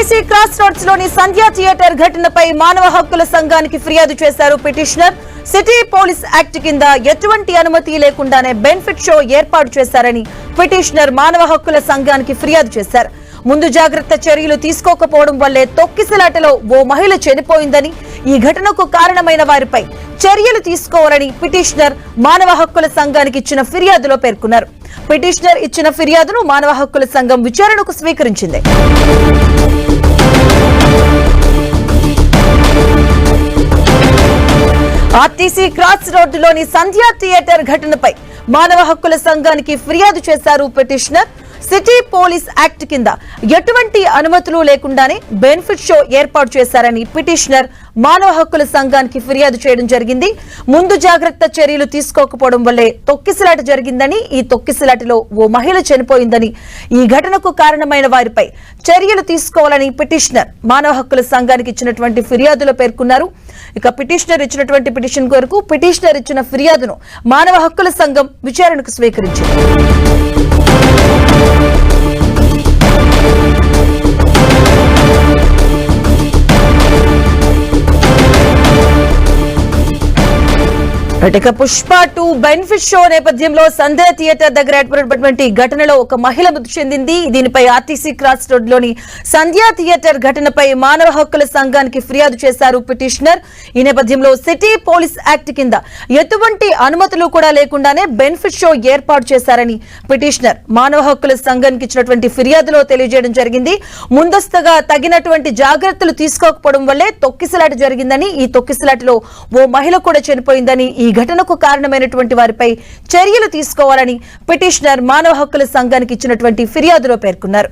RTC cross రోడ్స్లోని Sandhya theatre ఘటనపై మానవ హక్కుల సంఘానికి ఫిర్యాదు చేశారు పిటిషనర్. సిటీ పోలీస్ యాక్ట్ కింద ఎటువంటి అనుమతి లేకుండానే బెనిఫిట్ షో ఏర్పాటు చేశారని పిటిషనర్ మానవ హక్కుల సంఘానికి ఫిర్యాదు చేశారు. ముందు జాగ్రత్త చర్యలు తీసుకోకపోవడం వల్లే తొక్కిసలాటలో ఓ మహిళ చనిపోయిందని ఈ ఘటనకు కారణమైన వారిపై చర్యలు తీసుకోవాలని పిటిషనర్ మానవ హక్కుల సంఘానికి ఇచ్చిన ఫిర్యాదులో పేర్కొన్నారు. పిటిషనర్ ఇచ్చిన ఫిర్యాదును మానవ హక్కుల సంఘం విచారణకు స్వీకరించింది. ఆర్టీసీ క్రాస్ రోడ్డులోని సంధ్యా థియేటర్ ఘటనపై మానవ హక్కుల సంఘానికి ఫిర్యాదు చేశారు పిటిషనర్ సిటీ పోలీస్ యాక్ట్ కింద ఎటువంటి అనుమతులు లేకుండానే బెనిఫిట్ షో ఏర్పాటు చేశారని పిటిషనర్ మానవ హక్కుల సంఘానికి ఫిర్యాదు చేయడం జరిగింది. ముందు జాగ్రత్త చర్యలు తీసుకోకపోవడం వల్లే తొక్కిసలాట జరిగిందని ఈ తొక్కిసలాటలో ఓ మహిళ చనిపోయిందని ఈ ఘటనకు కారణమైన వారిపై చర్యలు తీసుకోవాలని పిటిషనర్ మానవ హక్కుల సంఘానికి ఇచ్చినటువంటి ఫిర్యాదులో పేర్కొన్నారు. ఇక పిటిషనర్ ఇచ్చినటువంటి పిటిషన్ కొరకు పిటిషనర్ ఇచ్చిన ఫిర్యాదును మానవ హక్కుల సంఘం విచారణకు స్వీకరించింది. ఇక పుష్ప టూ బెనిఫిట్ షో నేపథ్యంలో సంధ్య థియేటర్ దగ్గర ఏర్పడినటువంటి ఘటనలో ఒక మహిళ మృతి చెందింది. దీనిపై ఆర్టీసీ క్రాస్ రోడ్లోని సంధ్యా థియేటర్ ఘటనపై మానవ హక్కుల సంఘానికి ఫిర్యాదు చేశారు పిటిషనర్. ఈ నేపథ్యంలో సిటీ పోలీస్ యాక్ట్ కింద ఎటువంటి అనుమతులు కూడా లేకుండానే బెనిఫిట్ షో ఏర్పాటు చేశారని పిటిషనర్. మానవ హక్కుల సంఘానికి ఇచ్చినటువంటి ఫిర్యాదులో తెలియజేయడం జరిగింది. ముందస్తుగా తగినటువంటి జాగ్రత్తలు తీసుకోకపోవడం వల్లే తొక్కిసలాట జరిగిందని ఈ తొక్కిసలాటలో ఓ మహిళ కూడా చనిపోయిందని ఈ ఘటనకు కారణమైనటువంటి వారిపై చర్యలు తీసుకోవాలని పిటిషనర్ మానవ హక్కుల సంఘానికి ఇచ్చినటువంటి ఫిర్యాదులో పేర్కొన్నారు.